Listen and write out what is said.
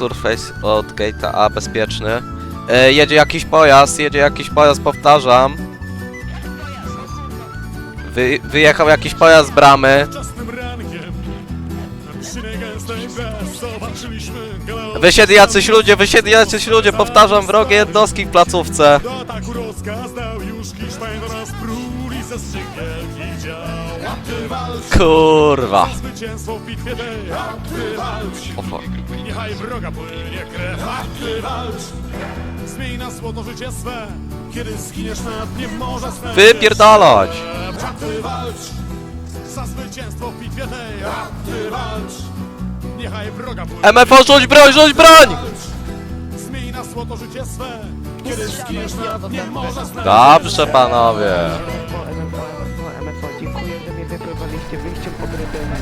surface od gate'a A bezpieczny. E, jedzie jakiś pojazd, jedzie jakiś pojazd, powtarzam. Wy, wyjechał jakiś pojazd z bramy. Wysiedli jacyś ludzie, wysiedli jacyś ludzie, powtarzam, wrogie jednostki w placówce. Kurwa. o fuck. niechaj wroga płynie krew. A walcz, zmień na słono życie swe. Kiedy zginiesz na dnie morza. Wypierdalać. A walcz za zwycięstwo w bitwie tej. A ty walcz, niechaj wroga płynie MFO, rzuć broń, rzuć broń! Zmień na złoto życie swe Kiedy zginiesz na dnie morza swe Dobrze, panowie. MFO, dziękuję, że mnie wyprowadziliście wyjściem pod rybę.